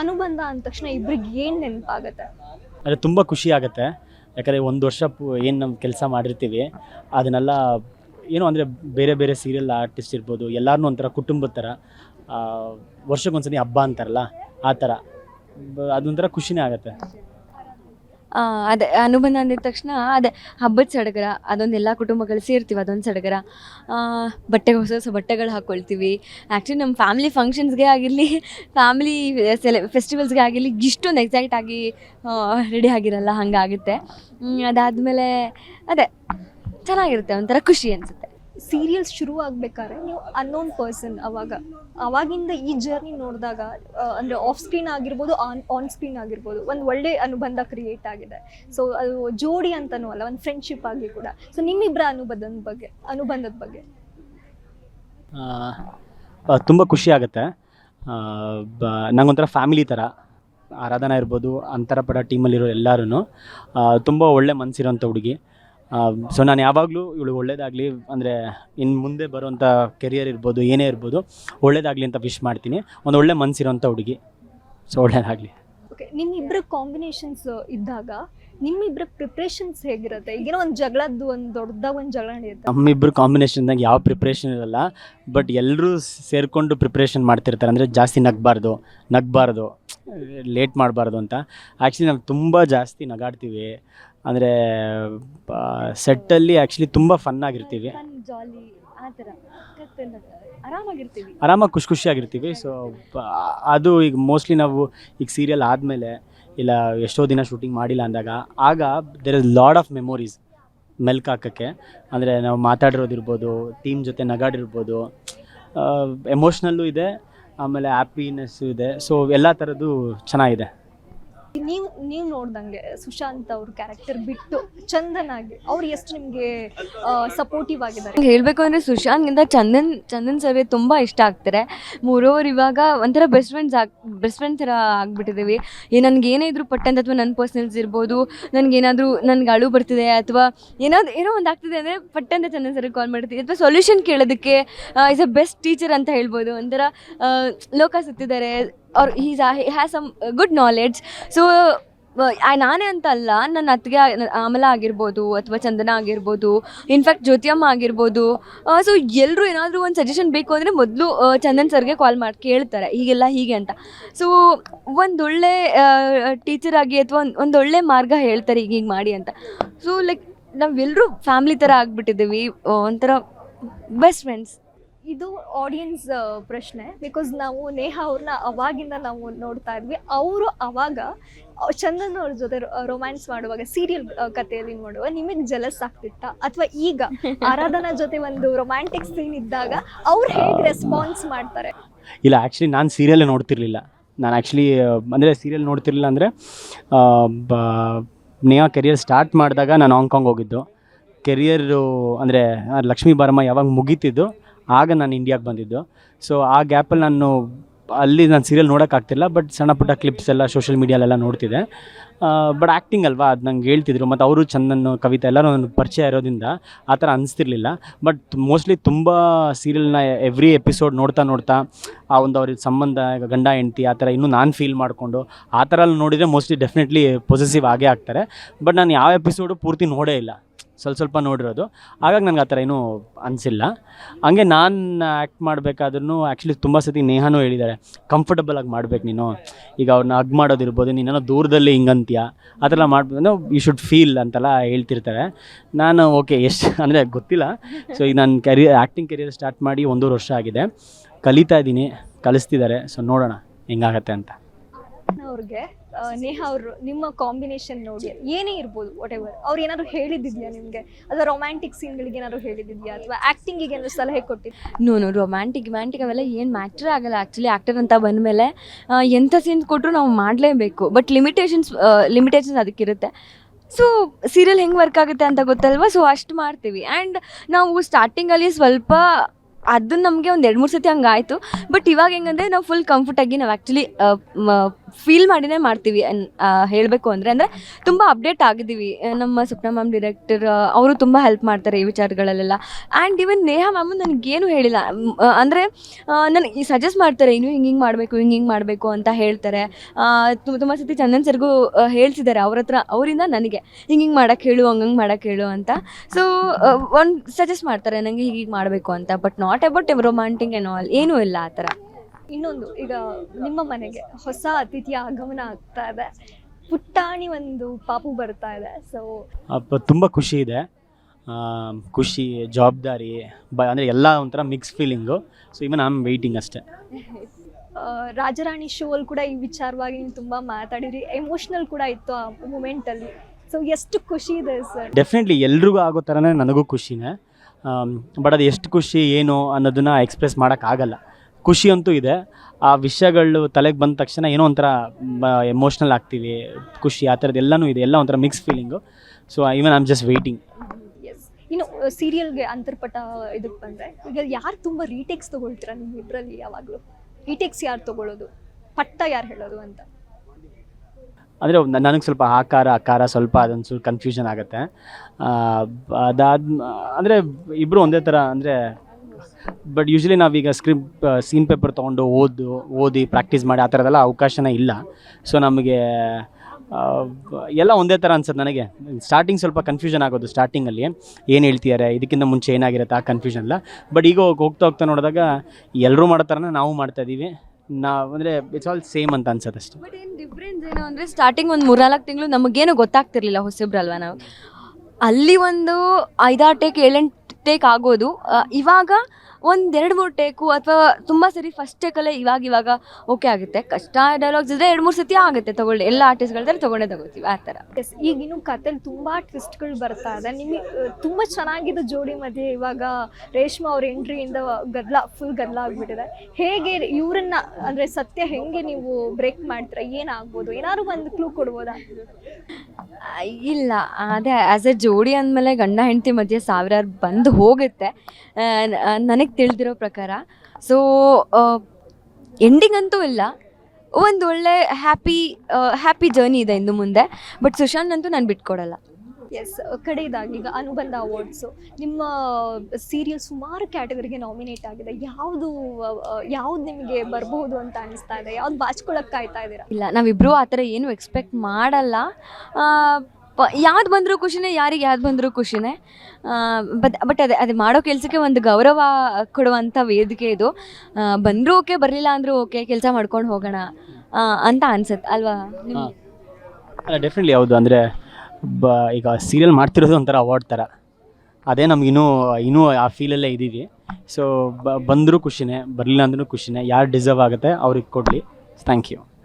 ಅನುಬಂಧ ಅಂದ ತಕ್ಷಣ ಇಬ್ರಿಗೆ ಏನ್ ನೆನಪಾಗತ್ತೆ? ಅಂದರೆ ತುಂಬ ಖುಷಿ ಆಗುತ್ತೆ. ಯಾಕಂದರೆ ಒಂದು ವರ್ಷ ಏನು ನಮ್ಮ ಕೆಲಸ ಮಾಡಿರ್ತೀವಿ, ಅದನ್ನೆಲ್ಲ ಏನು ಅಂದರೆ ಬೇರೆ ಬೇರೆ ಸೀರಿಯಲ್ ಆರ್ಟಿಸ್ಟ್ ಇರ್ಬೋದು ಎಲ್ಲರನ್ನೂ ಒಂಥರ ಕುಟುಂಬದ ಥರ ವರ್ಷಕ್ಕೊಂದ್ಸರಿ ಹಬ್ಬ ಅಂತಾರಲ್ಲ, ಆ ಥರ. ಅದೊಂಥರ ಖುಷಿನೇ ಆಗುತ್ತೆ. ಅದೇ, ಅನುಬಂಧ ಅಂದಿದ ತಕ್ಷಣ ಅದೇ ಹಬ್ಬದ ಸಡಗರ ಅದೊಂದು ಎಲ್ಲ ಕುಟುಂಬಗಳು ಸೇರ್ತೀವಿ ಅದೊಂದು ಸಡಗರ. ಬಟ್ಟೆಗೆ ಬಟ್ಟೆ, ಹೊಸ ಹೊಸ ಬಟ್ಟೆಗಳು ಹಾಕ್ಕೊಳ್ತೀವಿ ಆ್ಯಕ್ಚುಲಿ ನಮ್ಮ ಫ್ಯಾಮಿಲಿ ಫಂಕ್ಷನ್ಸ್ಗೆ ಆಗಿರಲಿ ಫ್ಯಾಮಿಲಿ ಸೆಲೆ ಫೆಸ್ಟಿವಲ್ಸ್ಗೆ ಆಗಿರಲಿ, ಇಷ್ಟೊಂದು ಎಕ್ಸೈಟ್ ಆಗಿ ರೆಡಿ ಆಗಿರಲ್ಲ, ಹಂಗಾಗುತ್ತೆ. ಅದಾದಮೇಲೆ ಅದೇ, ಚೆನ್ನಾಗಿರುತ್ತೆ ಒಂಥರ ಖುಷಿ ಅನಿಸುತ್ತೆ. ಸೀರಿಯಲ್ಸ್ ಶುರು ಆಗ್ಬೇಕಾದ್ರೆ ನೀವು ಅನ್ನೋನ್ ಪರ್ಸನ್ ಅವಾಗ. ಅವಾಗಿಂದ ಈ ಜರ್ನಿ ನೋಡಿದಾಗ ಅಂದರೆ ಆಫ್ ಸ್ಕ್ರೀನ್ ಆಗಿರ್ಬೋದು ಆನ್ ಆನ್ ಸ್ಕ್ರೀನ್ ಆಗಿರ್ಬೋದು, ಒಂದು ಒಳ್ಳೆ ಅನುಬಂಧ ಕ್ರಿಯೇಟ್ ಆಗಿದೆ. ಸೊ ಅದು ಜೋಡಿ ಅಂತನೂ ಅಲ್ಲ, ಒಂದು ಫ್ರೆಂಡ್ಶಿಪ್ ಆಗಿ ಕೂಡ. ಸೊ ನಿಮ್ಮಿಬ್ಬರ ಅನುಬಂಧದ ಬಗ್ಗೆ ಅನುಬಂಧದ ಬಗ್ಗೆ. ತುಂಬ ಖುಷಿ ಆಗುತ್ತೆ. ನಂಗೊಂಥರ ಫ್ಯಾಮಿಲಿ ಥರ ಆರಾಧನಾ ಇರ್ಬೋದು ಅಂತರ ಪಡ ಟೀಮಲ್ಲಿರೋ ಎಲ್ಲರೂ ತುಂಬ ಒಳ್ಳೆ ಮನಸ್ಸಿರೋಂಥ ಹುಡುಗಿ. ಸೊ ನಾನು ಯಾವಾಗಲೂ ಇವಳು ಒಳ್ಳೇದಾಗಲಿ ಅಂದರೆ ಇನ್ನು ಮುಂದೆ ಬರುವಂಥ ಕೆರಿಯರ್ ಇರ್ಬೋದು ಏನೇ ಇರ್ಬೋದು ಒಳ್ಳೇದಾಗಲಿ ಅಂತ ವಿಶ್ ಮಾಡ್ತೀನಿ. ಒಂದು ಒಳ್ಳೆ ಮನಸ್ಸಿರೋಂಥ ಹುಡುಗಿ. ಸೊ ಒಳ್ಳೇದಾಗಲಿ. ಓಕೆ ನಿಮ್ಮಿಬ್ಬರ ಕಾಂಬಿನೇಷನ್ಸ್ ಇದ್ದಾಗ ನಿಮ್ಮಿಬ್ಬರ ಪ್ರಿಪ್ರೇಷನ್ಸ್ ಹೇಗಿರುತ್ತೆ? ಈಗೇನೋ ಒಂದು ಜಗಳದ್ದು ಒಂದು ದೊಡ್ಡದಾಗ ಒಂದು ಜಗಳ ನಡೆಯುತ್ತೆ. ನಮ್ಮಿಬ್ಬರು ಕಾಂಬಿನೇಷನ್ದಾಗ ಯಾವ ಪ್ರಿಪ್ರೇಷನ್ ಇರಲ್ಲ ಬಟ್ ಎಲ್ಲರೂ ಸೇರಿಕೊಂಡು ಪ್ರಿಪ್ರೇಷನ್ ಮಾಡ್ತಿರ್ತಾರೆ. ಅಂದರೆ ಜಾಸ್ತಿ ನಗಬಾರ್ದು ನಗಬಾರ್ದು ಲೇಟ್ ಮಾಡಬಾರ್ದು ಅಂತ. ಆ್ಯಕ್ಚುಲಿ ನಾವು ತುಂಬ ಜಾಸ್ತಿ ನಗಾಡ್ತೀವಿ. ಅಂದರೆ ಸೆಟ್ಟಲ್ಲಿ ಆ್ಯಕ್ಚುಲಿ ತುಂಬ ಫನ್ ಆಗಿರ್ತೀವಿ. ಜಾಲಿ ಆ ಥರ. ಆರಾಮಾಗಿರ್ತೀವಿ. ಆರಾಮಾಗಿ ಖುಷಿ ಖುಷಿಯಾಗಿರ್ತೀವಿ. ಸೊ ಅದು ಈಗ ಮೋಸ್ಟ್ಲಿ ನಾವು ಈಗ ಸೀರಿಯಲ್ ಆದಮೇಲೆ ಇಲ್ಲ ಎಷ್ಟೋ ದಿನ ಶೂಟಿಂಗ್ ಮಾಡಿಲ್ಲ ಅಂದಾಗ ಆಗ there is load of memories ಮೆಲ್ಕ್ ಹಾಕೋಕ್ಕೆ. ಅಂದರೆ ನಾವು ಮಾತಾಡಿರೋದಿರ್ಬೋದು ಟೀಮ್ ಜೊತೆ ನಗಾಡಿರ್ಬೋದು ಎಮೋಷ್ನಲ್ಲೂ ಇದೆ ಆಮೇಲೆ ಹ್ಯಾಪಿನೆಸ್ಸು ಇದೆ. ಸೊ ಎಲ್ಲ ಥರದ್ದು ಚೆನ್ನಾಗಿದೆ. ನೀವು ನೀವು ನೋಡ್ದಂಗೆ ಸುಶಾಂತ್ ಅವ್ರ ಕ್ಯಾರೆಕ್ಟರ್ ಬಿಟ್ಟು ಚಂದನಾಗಿ, ಅವ್ರು ಎಷ್ಟು ನಿಮಗೆ ಸಪೋರ್ಟಿವ್ ಆಗಿದ್ದಾರೆ? ಹೇಳ್ಬೇಕು ಅಂದರೆ ಸುಶಾಂತ್ಗಿಂತ ಚಂದನ್ ಚಂದನ್ ಸರ್ ತುಂಬ ಇಷ್ಟ ಆಗ್ತಾರೆ. ಮೂರೋವರ್ ಇವಾಗ ಒಂಥರ ಬೆಸ್ಟ್ ಫ್ರೆಂಡ್ಸ್ ಆಗಿ ಬೆಸ್ಟ್ ಫ್ರೆಂಡ್ ಥರ ಆಗ್ಬಿಟ್ಟಿದೀವಿ. ಏ, ನನಗೆ ಏನೇ ಇದ್ರು ಪಟ್ಟಂತ ಅಥವಾ ನನ್ನ ಪರ್ಸ್ನಲ್ಸ್ ಇರ್ಬೋದು ನನಗೇನಾದರೂ ನನಗೆ ಅಳು ಬರ್ತಿದೆ ಅಥವಾ ಏನಾದ್ರು ಏನೋ ಒಂದು ಆಗ್ತಿದೆ ಅಂದರೆ ಪಟ್ಟಂತ ಚಂದನ್ ಸರ್ಗೆ ಕಾಲ್ ಮಾಡ್ತೀವಿ. ಅಥವಾ ಸೊಲ್ಯೂಷನ್ ಕೇಳೋದಕ್ಕೆ ಇಸ್ ಅ ಬೆಸ್ಟ್ ಟೀಚರ್ ಅಂತ ಹೇಳ್ಬೋದು. ಒಂಥರ ಲೋಕ ಸುತ್ತಿದ್ದಾರೆ. ಅವ್ರು is has some good knowledge so ನಾನೇ ಅಂತಲ್ಲ, ನನ್ನ ಅತ್ತಿಗೆ, ಆಮಲ ಆಗಿರ್ಬೋದು ಅಥವಾ ಚಂದನ ಆಗಿರ್ಬೋದು ಇನ್ಫ್ಯಾಕ್ಟ್ ಜ್ಯೋತಿಯಮ್ಮ ಆಗಿರ್ಬೋದು ಸೊ ಎಲ್ಲರೂ ಏನಾದರೂ ಒಂದು ಸಜೆಷನ್ ಬೇಕು ಅಂದರೆ ಮೊದಲು ಚಂದನ್ ಸರ್ಗೆ ಕಾಲ್ ಮಾಡಿ, ಕೇಳ್ತಾರೆ, ಹೀಗೆಲ್ಲ ಹೀಗೆ ಅಂತ. ಸೊ ಒಂದೊಳ್ಳೆ ಟೀಚರ್ ಆಗಿ ಅಥವಾ ಒಂದು, ಒಂದೊಳ್ಳೆ ಮಾರ್ಗ ಹೇಳ್ತಾರೆ ಈಗ ಹೀಗೆ ಮಾಡಿ ಅಂತ. ಸೊ ಲೈಕ್ ನಾವೆಲ್ಲರೂ ಫ್ಯಾಮ್ಲಿ ಥರ ಆಗಿಬಿಟ್ಟಿದ್ದೀವಿ ಒಂಥರ ಬೆಸ್ಟ್ ಫ್ರೆಂಡ್ಸ್ ಇದು ಆಡಿಯನ್ಸ್ ಪ್ರಶ್ನೆ. ಬಿಕಾಸ್ ನಾವು ನೇಹಾ ಅವ್ರನ್ನ ಅವಾಗಿಂದ ನಾವು ನೋಡ್ತಾ ಇದ್ವಿ. ಅವರು ಅವಾಗ ಚಂದನ್ ಅವ್ರ ಜೊತೆ ರೊಮ್ಯಾನ್ಸ್ ಮಾಡುವಾಗ ಸೀರಿಯಲ್ ಕಥೆಯಲ್ಲಿ ನೋಡುವಾಗ ನಿಮಗೆ ಜಲಸ್ ಆಗ್ತಿತ್ತ? ಅಥವಾ ಈಗ ಆರಾಧನಾ ಜೊತೆ ಒಂದು ರೊಮ್ಯಾಂಟಿಕ್ ಸೀನ್ ಇದ್ದಾಗ ಅವ್ರು ಹೇಗೆ ರೆಸ್ಪಾನ್ಸ್ ಮಾಡ್ತಾರೆ? ಇಲ್ಲ ಆ್ಯಕ್ಚುಲಿ ನಾನು ಸೀರಿಯಲ್ ನೋಡ್ತಿರ್ಲಿಲ್ಲ. ನಾನು ಆ್ಯಕ್ಚುಲಿ ಅಂದರೆ ಸೀರಿಯಲ್ ನೋಡ್ತಿರ್ಲಿಲ್ಲ ಅಂದರೆ ನೇಹಾ ಕೆರಿಯರ್ ಸ್ಟಾರ್ಟ್ ಮಾಡಿದಾಗ ನಾನು ಹಾಂಗ್ಕಾಂಗ್ ಹೋಗಿದ್ದು. ಕೆರಿಯರು ಅಂದರೆ ಲಕ್ಷ್ಮೀ ಬಾರಮ್ಮ ಯಾವಾಗ ಮುಗೀತಿದ್ದು ಆಗ ನಾನು ಇಂಡಿಯಾಗೆ ಬಂದಿದ್ದು. ಸೊ ಆ ಗ್ಯಾಪಲ್ಲಿ ನಾನು ಅಲ್ಲಿ ನಾನು ಸೀರಿಯಲ್ ನೋಡೋಕ್ಕಾಗ್ತಿಲ್ಲ ಬಟ್ ಸಣ್ಣ ಪುಟ್ಟ ಕ್ಲಿಪ್ಸ್ ಎಲ್ಲ ಸೋಷಿಯಲ್ ಮೀಡಿಯಾಲೆಲ್ಲ ನೋಡ್ತಿದ್ದೆ. ಬಟ್ ಆ್ಯಕ್ಟಿಂಗ್ ಅಲ್ವಾ? ಅದು ನಂಗೆ ಹೇಳ್ತಿದ್ರು. ಮತ್ತು ಅವರು ಚಂದನ್ ಕವಿತೆ ಎಲ್ಲರೂ ನನಗೆ ಪರಿಚಯ ಇರೋದ್ರಿಂದ ಆ ಥರ ಅನಿಸ್ತಿರ್ಲಿಲ್ಲ. ಬಟ್ ಮೋಸ್ಟ್ಲಿ ತುಂಬ ಸೀರಿಯಲ್ನ ಎವ್ರಿ ಎಪಿಸೋಡ್ ನೋಡ್ತಾ ನೋಡ್ತಾ ಆ ಒಂದು ಅವ್ರಿಗೆ ಸಂಬಂಧ, ಗಂಡ, ಹೆಂಡ್ತಿ ಆ ಥರ ಇನ್ನೂ ನಾನು ಫೀಲ್ ಮಾಡಿಕೊಂಡು ಆ ಥರ ನೋಡಿದರೆ ಮೋಸ್ಟ್ಲಿ ಡೆಫಿನೆಟ್ಲಿ ಪೊಸೆಸಿವ್ ಆಗೇ ಆಗ್ತಾರೆ. ಬಟ್ ನಾನು ಯಾವ ಎಪಿಸೋಡು ಪೂರ್ತಿ ನೋಡೇ ಇಲ್ಲ. ಸ್ವಲ್ಪ ಸ್ವಲ್ಪ ನೋಡಿರೋದು. ಹಾಗಾಗಿ ನನಗೆ ಆ ಥರ ಏನೂ ಅನಿಸಿಲ್ಲ. ಹಂಗೆ ನಾನು ಆ್ಯಕ್ಟ್ ಮಾಡಬೇಕಾದ್ರೂ ಆ್ಯಕ್ಚುಲಿ ತುಂಬ ಸತಿ ನೇಹಾನೂ ಹೇಳಿದ್ದಾರೆ ಕಂಫರ್ಟಬಲ್ ಆಗಿ ಮಾಡ್ಬೇಕು ನೀನು. ಈಗ ಅವ್ರನ್ನ ಹಗ್ ಮಾಡೋದಿರ್ಬೋದು ನೀನೇನೋ ದೂರದಲ್ಲಿ ಹಿಂಗಂತೀಯ. ಆ ಥರ ಮಾಡ್ಬೋದು ಯು ಶುಡ್ ಫೀಲ್ ಅಂತೆಲ್ಲ ಹೇಳ್ತಿರ್ತಾರೆ. ನಾನು ಓಕೆ ಎಷ್ಟು ಅಂದರೆ ಗೊತ್ತಿಲ್ಲ. ಸೊ ಈಗ ನಾನು ಕೆರಿಯರ್ ಆ್ಯಕ್ಟಿಂಗ್ ಕೆರಿಯರ್ ಸ್ಟಾರ್ಟ್ ಮಾಡಿ ಒಂದೂವರೆ ವರ್ಷ ಆಗಿದೆ. ಕಲಿತಾ ಇದ್ದೀನಿ, ಕಲಿಸ್ತಿದ್ದಾರೆ. ಸೊ ನೋಡೋಣ ಹೆಂಗಾಗತ್ತೆ ಅಂತ. ಅವ್ರಿಗೆ ನೇಹ ಅವರು ನಿಮ್ಮ ಕಾಂಬಿನೇಷನ್ ನೋಡಿ, ಏನೇ ಇರ್ಬೋದು ವಾಟ್ ಎವರ್ ಅವ್ರು ಏನಾದ್ರು ಹೇಳಿದ್ದಿದ್ಯಾ ನಿಮಗೆ? ಅಥವಾ ರೊಮ್ಯಾಂಟಿಕ್ ಸೀನ್ಗಳಿಗೆ ಏನಾದ್ರು ಹೇಳಿದ್ದಿದ್ಯಾ? ಅಥವಾ ಆ್ಯಕ್ಟಿಂಗಿಗೆ ಏನಾದ್ರು ಸಲಹೆ ಕೊಟ್ಟಿದ್ದು ನೋ ನೋ ರೊಮ್ಯಾಂಟಿಕ್ ಮ್ಯಾಂಟಿಕ್ ಅವೆಲ್ಲ ಏನು ಮ್ಯಾಟ್ರ್ ಆಗಲ್ಲ. ಆ್ಯಕ್ಚುಲಿ ಆ್ಯಕ್ಟರ್ ಅಂತ ಬಂದಮೇಲೆ ಎಂಥ ಸೀನ್ಸ್ ಕೊಟ್ಟರು ನಾವು ಮಾಡಲೇಬೇಕು. ಬಟ್ ಲಿಮಿಟೇಷನ್ಸ್ ಲಿಮಿಟೇಷನ್ಸ್ ಅದಕ್ಕಿರುತ್ತೆ. ಸೊ ಸೀರಿಯಲ್ ಹೆಂಗೆ ವರ್ಕ್ ಆಗುತ್ತೆ ಅಂತ ಗೊತ್ತಲ್ವಾ? ಸೊ ಅಷ್ಟು ಮಾಡ್ತೀವಿ. ಆ್ಯಂಡ್ ನಾವು ಸ್ಟಾರ್ಟಿಂಗಲ್ಲಿ ಸ್ವಲ್ಪ ಅದು ನಮಗೆ ಒಂದು ಎರಡು ಮೂರು ಸತಿ ಹಂಗೆ ಆಯಿತು ಬಟ್ ಇವಾಗ ಹೆಂಗಂದರೆ ನಾವು ಫುಲ್ ಕಂಫರ್ಟಾಗಿ ನಾವು ಆ್ಯಕ್ಚುಲಿ ಫೀಲ್ ಮಾಡಿನೇ ಮಾಡ್ತೀವಿ ಹೇಳಬೇಕು ಅಂದರೆ. ಅಂದರೆ ತುಂಬ ಅಪ್ಡೇಟ್ ಆಗಿದ್ದೀವಿ. ನಮ್ಮ ಸ್ವಪ್ನ ಮ್ಯಾಮ್ ಡಿರೆಕ್ಟರ್ ಅವರು ತುಂಬ ಹೆಲ್ಪ್ ಮಾಡ್ತಾರೆ ಈ ವಿಚಾರಗಳಲ್ಲೆಲ್ಲ. ಆ್ಯಂಡ್ ಇವನ್ ನೇಹಾ ಮ್ಯಾಮು ನನಗೇನು ಹೇಳಿಲ್ಲ. ಅಂದರೆ ನನಗೆ ಸಜೆಸ್ಟ್ ಮಾಡ್ತಾರೆ, ಇನ್ನೂ ಹಿಂಗೆ ಹಿಂಗೆ ಮಾಡಬೇಕು, ಹಿಂಗೆ ಹಿಂಗೆ ಮಾಡಬೇಕು ಅಂತ ಹೇಳ್ತಾರೆ. ತುಂಬ ಸತಿ ಚಂದನ್ ಸರ್ಗೂ ಹೇಳ್ತಿದ್ದಾರೆ ಅವ್ರ ಹತ್ರ, ಅವರಿಂದ ನನಗೆ, ಹಿಂಗೆ ಹಿಂಗೆ ಮಾಡೋಕ್ಕೆ ಹೇಳು ಹಂಗಂಗೆ ಮಾಡೋಕ್ಕೆ ಹೇಳು ಅಂತ. ಸೊ ಒಂದು ಸಜೆಸ್ಟ್ ಮಾಡ್ತಾರೆ ನನಗೆ ಹೀಗೆ ಮಾಡಬೇಕು ಅಂತ. But not about romantic and all ಏನೂ ಇಲ್ಲ ಆ ಥರ. ಇನ್ನೊಂದು ಈಗ ನಿಮ್ಮ ಮನೆಗೆ ಹೊಸ ಅತಿಥಿಯ ಆಗಮನ ಆಗ್ತಾ ಇದೆ. ಪುಟ್ಟಾಣಿ ಒಂದು ಪಾಪು ಬರ್ತಾ ಇದೆ ಸೊ ಅಪ್ಪ ತುಂಬ ಖುಷಿ ಇದೆ. ಖುಷಿ ಜವಾಬ್ದಾರಿ ಬ ಅಂದರೆ ಎಲ್ಲ ಒಂಥರ mix feeling so even I am waiting ಅಷ್ಟೇ ರಾಜರಾಣಿ ಶೋ ಅಲ್ಲಿ ಕೂಡ ಈ ವಿಚಾರವಾಗಿ ನೀವು ತುಂಬ ಮಾತಾಡಿರಿ. ಎಮೋಷನಲ್ ಕೂಡ ಇತ್ತು ಆ ಮೂಮೆಂಟಲ್ಲಿ ಸೊ ಎಷ್ಟು ಖುಷಿ ಇದೆ ಸರ್ ಡೆಫಿನೆಟ್ಲಿ ಎಲ್ರಿಗೂ ಆಗೋ ಥರನೇ ನನಗೂ ಖುಷಿನೇ. ಬಟ್ ಅದು ಎಷ್ಟು ಖುಷಿ ಏನು ಅನ್ನೋದನ್ನ ಎಕ್ಸ್ಪ್ರೆಸ್ ಮಾಡೋಕ್ಕಾಗಲ್ಲ. ಖುಷಿ ಅಂತೂ ಇದೆ. ಆ ವಿಷಯಗಳು ತಲೆಗೆ ಬಂದ ತಕ್ಷಣ ಏನೋ ಒಂಥರ ಎಮೋಷ್ನಲ್ ಆಗ್ತೀವಿ ಖುಷಿ ಆ ಥರದ್ದು ಎಲ್ಲನೂ ಇದೆ. ಎಲ್ಲ ಒಂಥರ mix feeling so even I am just waiting ಇನ್ನು ಸೀರಿಯಲ್ಗೆ ಅಂತರ್ಪಟ ಇದಕ್ಕೆ ಬಂದರೆ ಈಗ ಯಾರು ತುಂಬ ರೀಟೇಕ್ಸ್ ತೊಗೊಳ್ತೀರಾ ನಿಮ್ಮ ಇದರಲ್ಲಿ ಯಾವಾಗಲೂ? ರೀಟೇಕ್ಸ್ ಯಾರು ತೊಗೊಳ್ಳೋದು ಪಟ್ಟ ಯಾರು ಹೇಳೋದು ಅಂತ? ಅಂದರೆ ನನಗೆ ಸ್ವಲ್ಪ ಆಕಾರ ಆಕಾರ ಸ್ವಲ್ಪ ಅದೊಂದು ಸ್ವಲ್ಪ ಕನ್ಫ್ಯೂಷನ್ ಆಗುತ್ತೆ. ಅದಾದ ಅಂದರೆ ಇಬ್ಬರು ಒಂದೇ ಥರ ಅಂದರೆ ಬಟ್ ಯೂಶ್ವಲಿ ನಾವೀಗ ಸ್ಕ್ರಿಪ್ಟ್ ಸೀನ್ ಪೇಪರ್ ತೊಗೊಂಡು ಓದು, ಓದಿ ಪ್ರಾಕ್ಟೀಸ್ ಮಾಡಿ ಆ ಥರದೆಲ್ಲ ಅವಕಾಶನೇ ಇಲ್ಲ. ಸೊ ನಮಗೆ ಎಲ್ಲ ಒಂದೇ ಥರ ಅನ್ಸುತ್ತೆ ನನಗೆ. ಸ್ಟಾರ್ಟಿಂಗ್ ಸ್ವಲ್ಪ ಕನ್ಫ್ಯೂಷನ್ ಆಗೋದು ಸ್ಟಾರ್ಟಿಂಗಲ್ಲಿ ಏನು ಹೇಳ್ತಿದ್ದಾರೆ? ಇದಕ್ಕಿಂತ ಮುಂಚೆ ಏನಾಗಿರುತ್ತೆ? ಆ ಕನ್ಫ್ಯೂಷನ್ ಎಲ್ಲ. ಬಟ್ ಈಗ ಹೋಗ್- ಹೋಗ್ತಾ ಹೋಗ್ತಾ ನೋಡಿದಾಗ ಎಲ್ಲರೂ ಮಾಡೋ ಥರನೇ ನಾವು ಮಾಡ್ತಾ ಇದ್ದೀವಿ. ನಾವು ಅಂದರೆ ಇಟ್ಸ್ ಆಲ್ ಸೇಮ್ ಅಂತ ಅನ್ಸುತ್ತೆ ಅಷ್ಟೇ. ಬಟ್ ಏನು ಡಿಫ್ರೆನ್ಸ್ ಏನು ಅಂದರೆ ಸ್ಟಾರ್ಟಿಂಗ್ ಒಂದು ಮೂರ್ನಾಲ್ಕು ತಿಂಗಳು ನಮಗೇನು ಗೊತ್ತಾಗ್ತಿರ್ಲಿಲ್ಲ ಹೊಸಬ್ರಲ್ವ ನಾವು. ಅಲ್ಲಿ ಒಂದು ಐದಾರು ಟೇಕ್ ಏಳೆಂಟು ಟೇಕ್ ಆಗೋದು. ಇವಾಗ ಒಂದು ಎರಡು ಮೂರು ಟೇಕು ಅಥವಾ ತುಂಬ ಸರಿ ಫಸ್ಟ್ ಟೇಕಲ್ಲೇ ಇವಾಗ ಇವಾಗ ಓಕೆ ಆಗುತ್ತೆ. ಕಷ್ಟ ಡೈಲಾಗ್ಸ್ ಇದ್ರೆ ಎರಡು ಮೂರು ಸತಿ ಆಗುತ್ತೆ ತಗೊಳ್ಳಿ. ಎಲ್ಲ ಆರ್ಟಿಸ್ಟ್ಗಳದ್ರೆ ತಗೊಂಡೇ ತಗೋತೀವಿ ಆ ಥರ. ಎಸ್ ಈಗ ಇನ್ನು ಕತೆಲಿ ತುಂಬ ಟ್ವಿಸ್ಟ್ಗಳು ಬರ್ತಾ ಇದೆ. ನಿಮಗೆ ತುಂಬ ಚೆನ್ನಾಗಿದೆ ಜೋಡಿ ಮಧ್ಯೆ ಇವಾಗ ರೇಷ್ಮಾ ಅವ್ರ ಎಂಟ್ರಿಯಿಂದ ಗದ್ದಲ ಫುಲ್ ಗದ್ದಲ ಆಗಿಬಿಟ್ಟಿದೆ. ಹೇಗೆ ಇವರನ್ನ, ಅಂದರೆ ಸತ್ಯ ಹೆಂಗೆ ನೀವು ಬ್ರೇಕ್ ಮಾಡ್ತೀರಾ? ಏನಾಗ್ಬೋದು? ಏನಾದ್ರು ಒಂದು ಕ್ಲೂ ಕೊಡ್ಬೋದಾ? ಇಲ್ಲ, ಅದೇ ಆ್ಯಸ್ ಎ ಜೋಡಿ ಅಂದಮೇಲೆ ಗಂಡ ಹೆಂಡತಿ ಮಧ್ಯೆ ಸಾವಿರಾರು ಬಂದು ಹೋಗುತ್ತೆ. ನನಗೆ ತಿಳಿದಿರೋ ಪ್ರಕಾರ. ಸೊ ಎಂಡಿಂಗ್ ಅಂತೂ ಇಲ್ಲ. ಒಂದು ಒಳ್ಳೆ ಹ್ಯಾಪಿ ಹ್ಯಾಪಿ ಜರ್ನಿ ಇದೆ ಇನ್ನು ಮುಂದೆ. ಬಟ್ ಸುಶಾಂತ್ ಅಂತೂ ನಾನು ಬಿಟ್ಕೊಡಲ್ಲ. ಎಸ್ ಕಡೆಯದಾಗಿ ಈಗ ಅನುಬಂಧ ಅವಾರ್ಡ್ಸು ನಿಮ್ಮ ಸೀರಿಯಲ್ ಸುಮಾರು ಕ್ಯಾಟಗರಿಗೆ ನಾಮಿನೇಟ್ ಆಗಿದೆ. ಯಾವುದು ಯಾವ್ದು ನಿಮಗೆ ಬರಬಹುದು ಅಂತ ಅನಿಸ್ತಾ ಇದೆ? ಯಾವ್ದು ಬಾಚ್ಕೊಳಕ್ಕೆ ಕಾಯ್ತಾ ಇದ್ದೀರಾ ಇಲ್ಲ ನಾವಿಬ್ರು ಆ ಥರ ಏನು ಎಕ್ಸ್ಪೆಕ್ಟ್ ಮಾಡಲ್ಲ. ಯಾವ್ದು ಬಂದರೂ ಖುಷಿನೇ ಯಾರಿಗೆ ಯಾವ್ದು ಬಂದರೂ ಖುಷಿನೇ. ಬಟ್ ಬಟ್ ಅದೇ ಅದು ಮಾಡೋ ಕೆಲಸಕ್ಕೆ ಒಂದು ಗೌರವ ಕೊಡುವಂಥ ವೇದಿಕೆ ಇದು. ಬಂದರೂ ಓಕೆ ಬರಲಿಲ್ಲ ಅಂದರೂ ಓಕೆ ಕೆಲಸ ಮಾಡ್ಕೊಂಡು ಹೋಗೋಣ ಅಂತ ಅನ್ಸುತ್ತೆ ಅಲ್ವಾ? ಅಲ್ಲ ಡೆಫಿನೆಟ್ಲಿ ಹೌದು. ಅಂದರೆ ಬ, ಈಗ ಸೀರಿಯಲ್ ಮಾಡ್ತಿರೋದು ಒಂಥರ ಅವಾರ್ಡ್ ಥರ ಅದೇ ನಮ್ಗೆ ಇನ್ನೂ ಇನ್ನೂ ಆ ಫೀಲಲ್ಲೇ ಇದ್ದೀವಿ. ಸೊ ಬಂದರೂ ಖುಷಿನೇ, ಬರಲಿಲ್ಲ ಅಂದ್ರೂ ಖುಷಿನೇ, ಯಾರು ಡಿಸರ್ವ್ ಆಗುತ್ತೆ ಅವ್ರಿಗೆ ಕೊಡಲಿ. Thank you